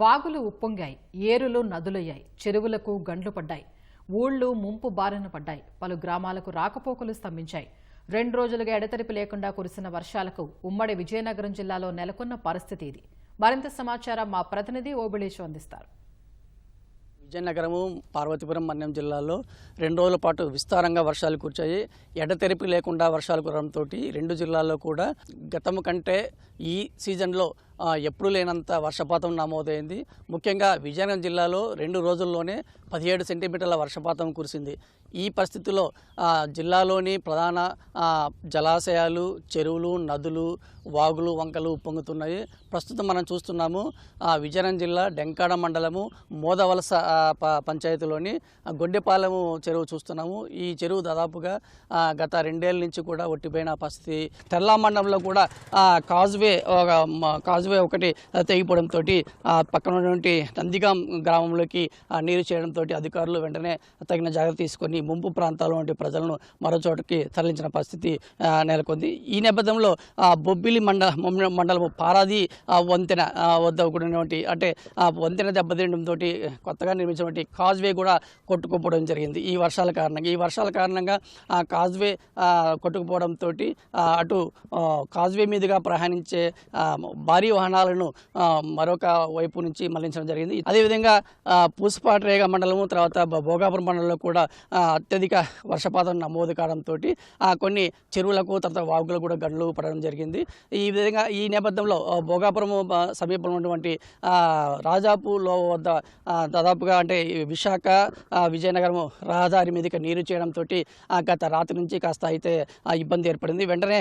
వాగులు ఉప్పొంగాయి ఏరులు నదులయ్యాయి చెరువులకు గండ్లు పడ్డాయి ఊళ్ళు ముంపు బారిన పడ్డాయి పలు గ్రామాలకు రాకపోకలు స్తంభించాయి. రెండు రోజులుగా ఎడతెరిపి లేకుండా కురిసిన వర్షాలకు ఉమ్మడి విజయనగరం జిల్లాలో నెలకొన్న పరిస్థితి ఇది. మరింత సమాచారం మా ప్రతినిధి ఓబిళేషు అందిస్తారు విజయనగరము పార్వతీపురం మన్యం జిల్లాలో రెండు రోజుల పాటు విస్తారంగా వర్షాలు కురిచాయి ఎడతెరిపి లేకుండా వర్షాలు కురడంతో రెండు జిల్లాల్లో కూడా గతము కంటే ఈ సీజన్లో ఎప్పుడూ లేనంత వర్షపాతం నమోదైంది. ముఖ్యంగా విజయనగరం జిల్లాలో రెండు రోజుల్లోనే పదిహేడు సెంటీమీటర్ల వర్షపాతం కురిసింది. ఈ పరిస్థితుల్లో జిల్లాలోని ప్రధాన జలాశయాలు చెరువులు నదులు వాగులు వంకలు ఉప్పొంగుతున్నాయి. ప్రస్తుతం మనం చూస్తున్నాము ఆ, విజయనగరం జిల్లా డెంకాడ మండలము మోదవలస ప- పంచాయతీలోని ఆ, గొడ్డెపాలెము చెరువు చూస్తున్నాము. ఈ చెరువు దాదాపుగా గత రెండేళ్ళ నుంచి కూడా ఒట్టిపోయిన పరిస్థితి. తెల్లా మండలంలో కూడా కాజువే కాజ్వే ఒక కాజువే కాజ్వే ఒకటి తెగిపోవడంతో పక్కన ఉన్నటువంటి నందిగాం గ్రామంలోకి నీరు చేయడంతో అధికారులు వెంటనే తగిన జాగ్రత్త తీసుకొని ముంపు ప్రాంతాల్లో ఉండే ప్రజలను మరో చోటకి తరలించిన పరిస్థితి నెలకొంది. ఈ నేపథ్యంలో ఆ, బొబ్బిలి మండల మండలం పారాది ఆ, వంతెన వద్ద కూడినటువంటి అంటే ఆ వంతెన దెబ్బతినడంతో కొత్తగా నిర్మించినటువంటి కాజ్వే కూడా కొట్టుకుపోవడం జరిగింది. ఈ వర్షాల కారణంగా ఈ వర్షాల కారణంగా ఆ కాజ్వే కొట్టుకుపోవడంతో అటు కాజ్వే మీదుగా ప్రయాణించే భారీ వాహనాలను మరొక వైపు నుంచి మళ్ళించడం జరిగింది. అదేవిధంగా ఆ, పూసపాటరేగ మండలము తర్వాత భోగాపురం మండలంలో కూడా అత్యధిక వర్షపాతం నమోదు కావడంతో కొన్ని చెరువులకు తర్వాత వాగులకు కూడా గండ్లు పడడం జరిగింది. ఈ విధంగా ఈ నేపథ్యంలో భోగాపురం సమీపంలో ఉన్నటువంటి రాజాపూర్లో వద్ద దాదాపుగా అంటే ఈ విశాఖ విజయనగరం రహదారి మీదకి నీరు చేయడంతో గత రాత్రి నుంచి కాస్త అయితే ఆ, ఇబ్బంది ఏర్పడింది. వెంటనే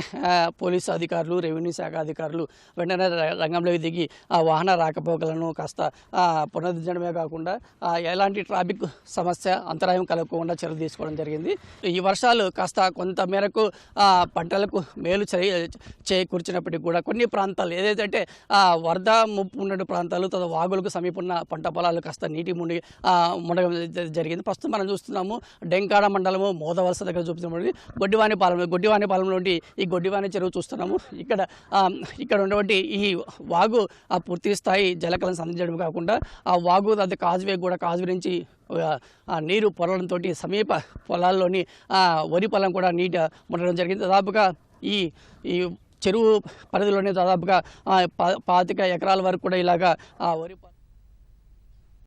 పోలీసు అధికారులు రెవెన్యూ శాఖ అధికారులు వెంటనే రంగంలోకి దిగి ఆ వాహన రాకపోకలను కాస్త పునరుద్ధరించడమే కాకుండా ఎలాంటి ట్రాఫిక్ సమస్య అంతరాయం కలగకుండా చర్య తీసుకోవడం జరిగింది. ఈ వర్షాలు కాస్త కొంత మేరకు పంటలకు మేలు చే- చేకూర్చినప్పటికీ కూడా కొన్ని ప్రాంతాలు ఏదైతే ఆ, వరద ముప్పు ఉన్న ప్రాంతాలు తన వాగులకు సమీపన్న పంట పొలాలు కాస్త నీటి మునిగి ఉండడం జ- జరిగింది. ప్రస్తుతం మనం చూస్తున్నాము డెంకాడ మండలము మోదవలస దగ్గర చూపుతున్నటువంటి గొడ్డివాణిపాలెం నుండి ఈ గొడ్డివాణి చెరువు చూస్తున్నాము. ఇక్కడ ఇక్కడ ఉన్నటువంటి ఈ వాగు ఆ పూర్తి స్థాయి జలకలను సంధించడం కాకుండా ఆ వాగు అది కాజువే కూడా కాజ్వే నుంచి ఆ, నీరు పొరలంతో సమీప పొలాల్లోని వరి పొలం కూడా నీట ఉండడం జరిగింది. దాదాపుగా ఈ ఈ చెరువు పరిధిలోనే దాదాపుగా పా- పాతిక ఎకరాల వరకు కూడా ఇలాగా ఆ వరి పొలం